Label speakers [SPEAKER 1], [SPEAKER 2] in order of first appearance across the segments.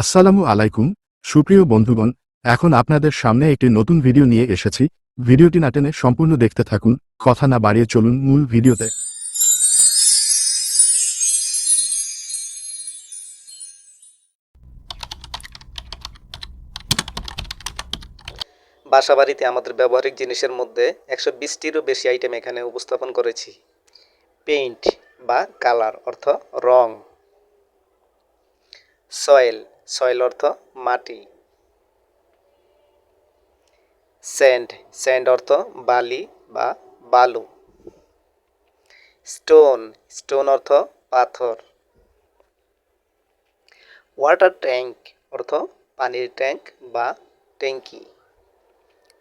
[SPEAKER 1] আসসালামু আলাইকুম, সুপ্রিয় বন্ধুগণ, এখন আপনাদের সামনে একটি নতুন ভিডিও নিয়ে এসেছি। ভিডিওটি না টেনে সম্পূর্ণ দেখতে থাকুন, কথা না বাড়িয়ে চলুন মূল ভিডিওতে।
[SPEAKER 2] বাসাবাড়িতে আমাদের ব্যবহারিক জিনিসের মধ্যে একশো বিশটিরও বেশি আইটেম এখানে উপস্থাপন করেছি। পেইন্ট বা কালার অর্থ রং। সয়েল সয়েল অর্থ মাটি। স্যান্ড স্যান্ড অর্থ বালি বা বালু। স্টোন স্টোন অর্থ পাথর। ওয়াটার ট্যাঙ্ক অর্থ পানির ট্যাঙ্ক বা ট্যাঙ্কি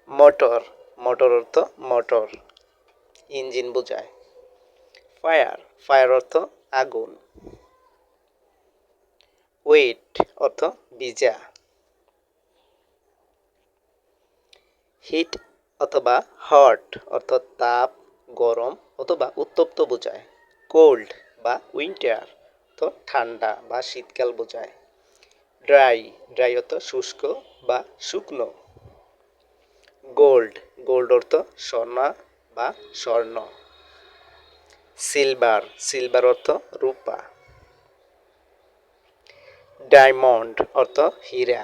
[SPEAKER 2] মোটর মোটর অর্থ মোটর ইঞ্জিন বোঝায়। ফায়ার ফায়ার অর্থ আগুন। ওয়েট অর্থ ভিজা হিট অথবা হট অর্থ তাপ, গরম অথবা উত্তপ্ত বোঝায়। কোল্ড বা উইন্টার অর্থ ঠান্ডা বা শীতকাল বোঝায়। ড্রাই ড্রাই অর্থ শুষ্ক বা শুকনো। গোল্ড গোল্ড অর্থ সোনা বা স্বর্ণ। সিলভার সিলভার অর্থ রূপা। ডায়মন্ড অর্থ হীরা।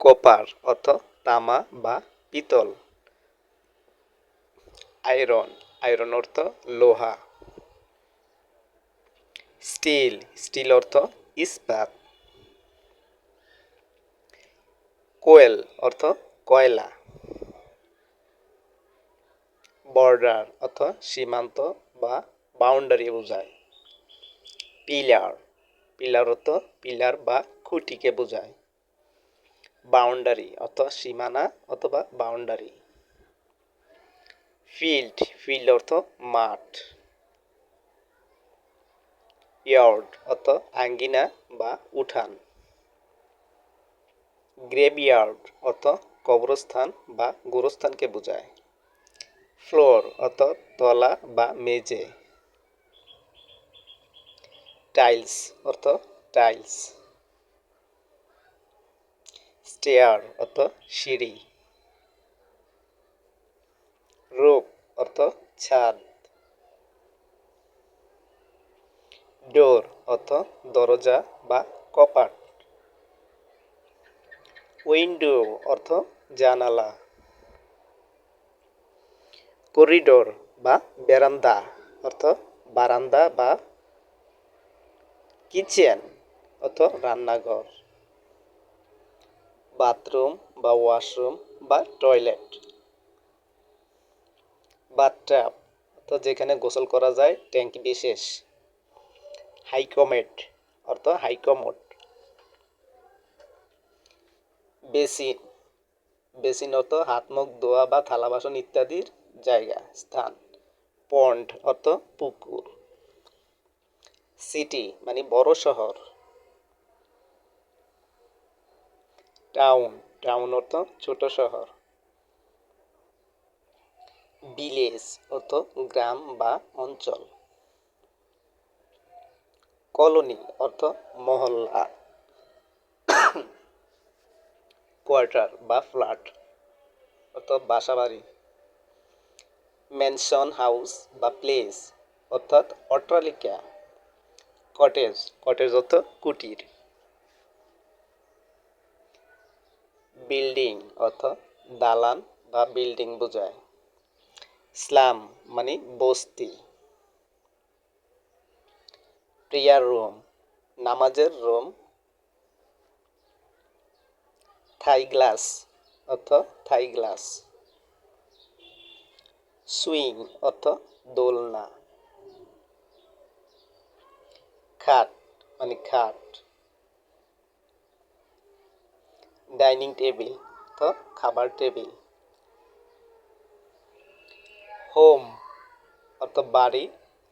[SPEAKER 2] কপার, অর্থ তামা বা পিতল। আয়রন আয়রন অর্থ লোহা। স্টিল স্টিল অর্থ ইস্পাত। কোয়েল, অর্থ কয়লা। বর্ডার, অর্থ সীমান্ত বা বাউন্ডারি বোঝায়। পিলার পিলার অর্থ পিলার বা খুঁটিকে বোঝায়। বাউন্ডারি অর্থ সীমানা অথবা বাউন্ডারি। ফিল্ড ফিল্ড অর্থ মাঠ। ইয়ার্ড অর্থ আঙ্গিনা বা উঠান। গ্রেভিয়ার্ড অর্থ কবরস্থান বা গোরস্থানকে বোঝায়। ফ্লোর অর্থ তলা বা মেঝে। টাইলস অর্থ টাইলস স্টেয়ার অর্থ সিঁড়ি. রূপ অর্থ ছাদ. ডোর অর্থ দরজা বা কপাট. উইন্ডো অর্থ জানালা. করিডোর বা বেরান্দা, অর্থ বারান্দা বা কিচেন অর্থ রান্নাঘর, বাথরুম বা ওয়াশরুম বা টয়লেট, বাথটাব অর্থ যেখানে গোসল করা যায়, ট্যাঙ্ক বিশেষ হাইকমেট অর্থ হাইকমোট, বেসিন বেসিন অর্থ হাত মুখ ধোয়া বা থালা বাসন ইত্যাদির জায়গা, স্থান, পন্ড অর্থ পুকুর। সিটি মানে বড় শহর। টাউন টাউন অর্থ ছোট শহর। ভিলেজ অর্থ গ্রাম বা অঞ্চল। কলোনি অর্থ মহল্লা। কোয়ার্টার বা ফ্ল্যাট অর্থাৎ বাসা বাড়ি ম্যানশন হাউস বা প্লেস অর্থাৎ অট্টালিকা। কটেজ কটেজ অর্থ কুটির। বিল্ডিং অর্থ দালান বা বিল্ডিং বোঝায়। স্লাম মানে বস্তি। প্রিয়ার রুম, নামাজের রুম। থাই গ্লাস অর্থ থাই গ্লাস। সুইং অর্থ দোলনা। খাট মানে খাট। ডাইনিং টেবিল অর্থ খাবার টেবিল। হোম অর্থ বাড়ি,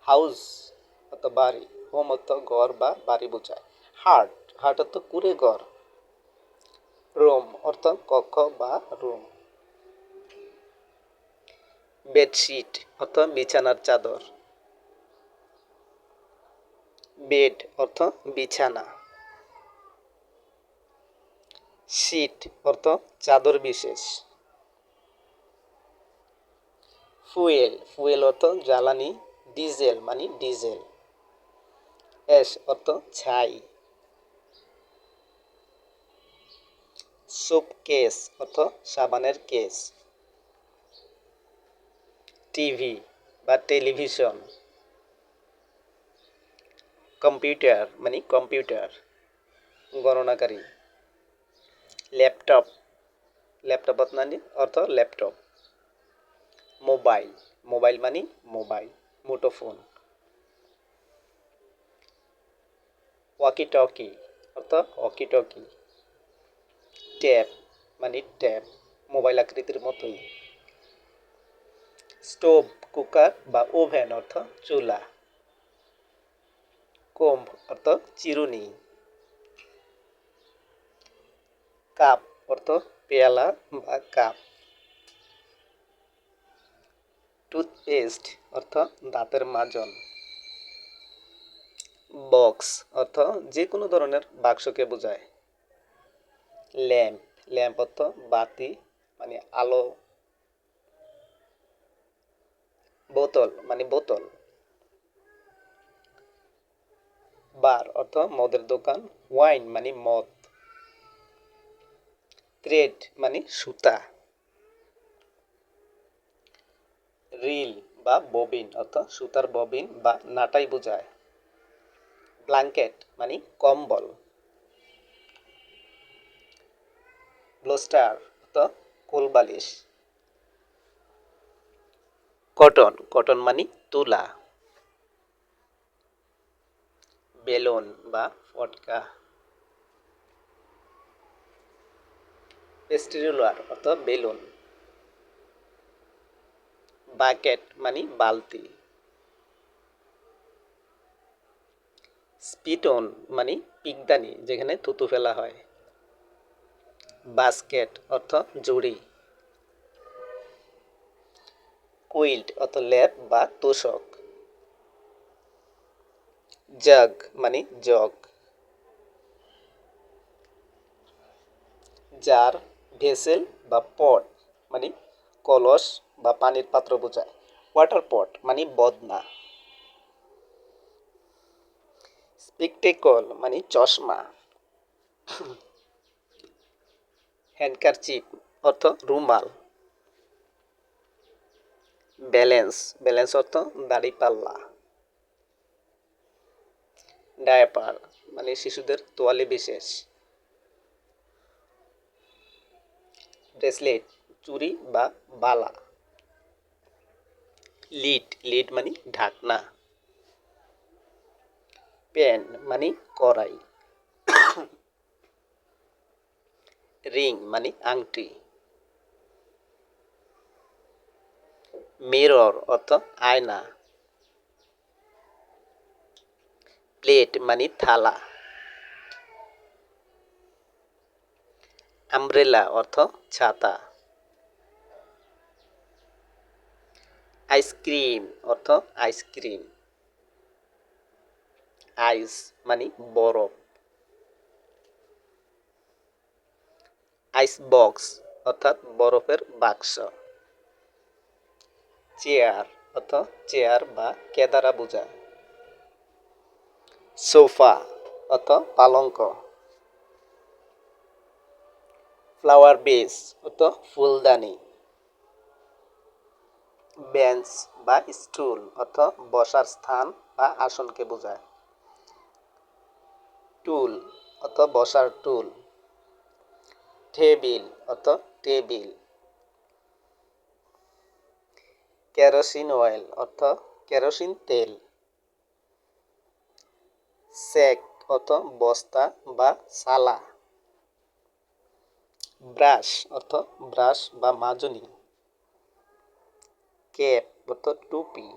[SPEAKER 2] হাউস অর্থ বাড়ি। হোম অর্থ ঘর বা বাড়ি বোঝায়। হার্ট হার্ট অর্থ কুড়ে ঘর। রুম অর্থ কক্ষ বা রুম। বেডশিট অর্থ বিছানার চাদর। বেড অর্থ বিছানা। শীট অর্থ চাদর বিশেষ। ফুয়েল ফুয়েল অর্থ জ্বালানি, ডিজেল মানে ডিজেল। অ্যাশ অর্থ ছাই। সুপ কেস অর্থ সাবানের কেস। টিভি বা টেলিভিশন। কম্পিউটার মানে কম্পিউটার, গণনাকারী, ল্যাপটপ ল্যাপটপ মানে অর্থ ল্যাপটপ, মোবাইল মোবাইল মানে মোবাইল, মুঠোফোন ওয়াকি টকি অর্থ ওয়াকি টকি ট্যাব মানে ট্যাব, মোবাইল আকৃতির মতোই, স্টোভ কুকার বা ওভেন অর্থ চুলা। কোম্ব অর্থ চিরুনি। কাপ অর্থ পেয়ালা বা কাপ। টুথপেস্ট অর্থ দাঁতের মাজন। বক্স অর্থ যে কোনো ধরনের বাক্সকে বোঝায়। ল্যাম্প ল্যাম্প অর্থ বাতি মানে আলো। বোতল মানে বোতল। বার, অর্থ মদের দোকান ওয়াইন মানে মদ থ্রেড মানে সুতা রিল বা ববিন অর্থ সুতার ববিন বা নাটাই বোঝায় ব্ল্যাঙ্কেট মানে কম্বল ব্লোস্টার অর্থ কোলবালিশ কটন কটন মানে তুলা। বেলুন বা ফটকা। পেস্টিরুলার অর্থ বেলুন। বাকেট মানে বালতি। স্পিটন মানে পিকদানি, যেখানে থুতু ফেলা হয়। বাস্কেট অর্থ জুড়ি। কুইল্ট অর্থ লেপ বা তোষক। জাগ মানে জগ। জার, ভেসেল বা পট মানে কলস বা পানির পাত্র বোঝায়। ওয়াটার পট মানে বদনা। স্পেকটেকল মানে চশমা। হ্যান্ডকারচিপ, অর্থ রুমাল। ব্যালেন্স ব্যালেন্স অর্থ দাড়ি পাল্লা। ডায়াপার মানে শিশুদের তোয়ালে বিশেষ। ব্রেসলেট চুরি বা বালা। লিড লিড মানে ঢাকনা। প্যান মানে কড়াই। রিং মানে আংটি। মিরর অর্থ আয়না। প্লেট মানে থালা আমব্রেলা অর্থ ছাতা আইসক্রিম অর্থ আইসক্রিম আইস মানে বরফ আইস বক্স অর্থাৎ বরফের বাক্স। চেয়ার অর্থ চেয়ার বা কেদারা বোঝায় সোফা অর্থ পালঙ্ক ফ্লাওয়ার বেস অর্থ ফুলদানি। বেঞ্চ বা স্টুল অর্থ বসার স্থান বা আসনকে বোঝায়। টুল অর্থ বসার টুল। টেবিল অর্থ টেবিল। কেরোসিন অয়েল অর্থ কেরোসিন তেল। স্যাক অর্থ বস্তা বা সালা। ব্রাশ অর্থ ব্রাশ বা মাজনি। ক্যাপ অর্থ টুপি।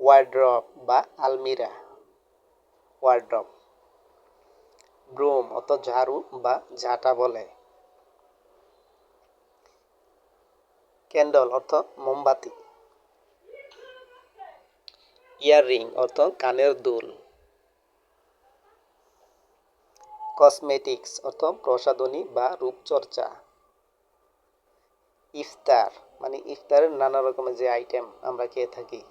[SPEAKER 2] ওয়ার্ড্রপ বা আলমিরা। ওয়ার্ড্রপ। ব্রোম অর্থ ঝাড়ু বা ঝাঁটা বলে। ক্যান্ডল অর্থ মোমবাতি। ইয়াররিং অর্থাৎ কানের দুল। কসমেটিক্স অর্থাৎ প্রসাধনী বা রূপচর্চা। ইফতার মানে ইফতারের নানা রকমের যে আইটেম আমরা খেয়ে থাকি।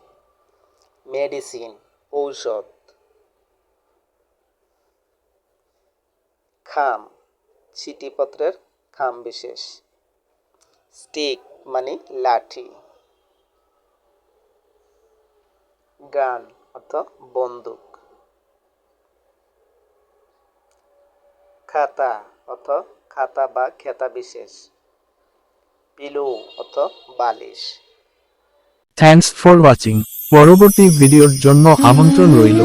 [SPEAKER 2] মেডিসিন ঔষধ। খাম চিঠিপত্রের খাম বিশেষ। স্টিক মানে লাঠি। গান অর্থাৎ বন্দুক। খাতা অর্থ খাতা বা খেতা বিশেষ। পিলো অর্থ বালিশ।
[SPEAKER 3] থ্যাংকস ফর ওয়াচিং পরবর্তী ভিডিওর জন্য আমন্ত্রণ রইল।